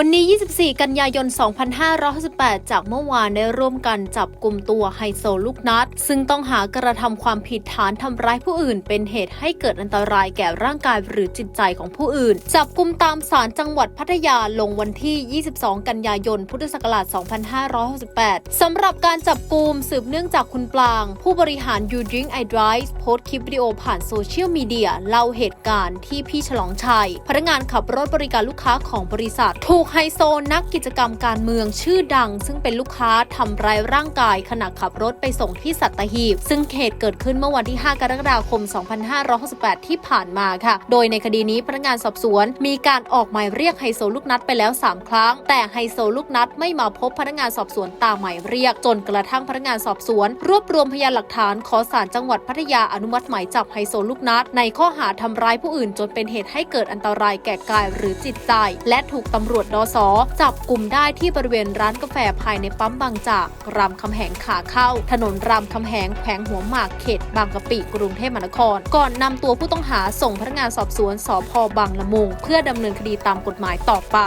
วันนี้ 24 กันยายน 2568 จากเมื่อวานได้ร่วมกันจับกลุ่มตัวไฮโซลูกนัด ซึ่งต้องหากระทำความผิดฐานทำร้ายผู้อื่น เป็นเหตุให้เกิดอันตรายแก่ร่างกายหรือจิตใจของผู้อื่น จับกลุ่มตามศาลจังหวัดพัทยาลงวันที่ 22 กันยายน พุทธศักราช 2568 สำหรับการจับกลุ่มสืบเนื่องจากคุณปลาง ผู้บริหาร You Drink I Drive โพสต์คลิปวิดีโอผ่านโซเชียลมีเดียเล่าเหตุการณ์ที่พี่ฉลองชัยพนักงานขับรถบริการลูกค้าของบริษัทถูกไฮโซนักกิจกรรมการเมืองชื่อดัง ซึ่งเป็นลูกค้าทำร้ายร่างกายขณะขับรถไปส่งที่สัตหีบ ซึ่งเหตุเกิดขึ้นเมื่อวันที่ 5 กรกฎาคม 2568 ที่ผ่านมาค่ะ โดยในคดีนี้พนักงานสอบสวน มีการออกหมายเรียกไฮโซลูกนัดไปแล้ว 3 ครั้ง แต่ไฮโซลูกนัดไม่มาพบพนักงานสอบสวนตามหมายเรียก จนกระทั่งพนักงานสอบสวน รวบรวมพยานหลักฐานขอศาลจังหวัดพัทยาอนุมัติหมายจับไฮโซลูกนัด ในข้อหาทำร้ายผู้อื่นจนเป็นเหตุให้เกิดอันตรายแก่กายหรือจิตใจ และถูกตำรวจดส จับกลุ่มได้ที่บริเวณร้านกาแฟภายในปั๊มบางจากรามคำแหงขาเข้า ถนนรามคำแหงแขวงหัวหมากเขตบางกะปิกรุงเทพมหานคร ก่อนนำตัวผู้ต้องหาส่งพนักงานสอบสวนสพบางละมุง เพื่อดำเนินคดีตามกฎหมายต่อไป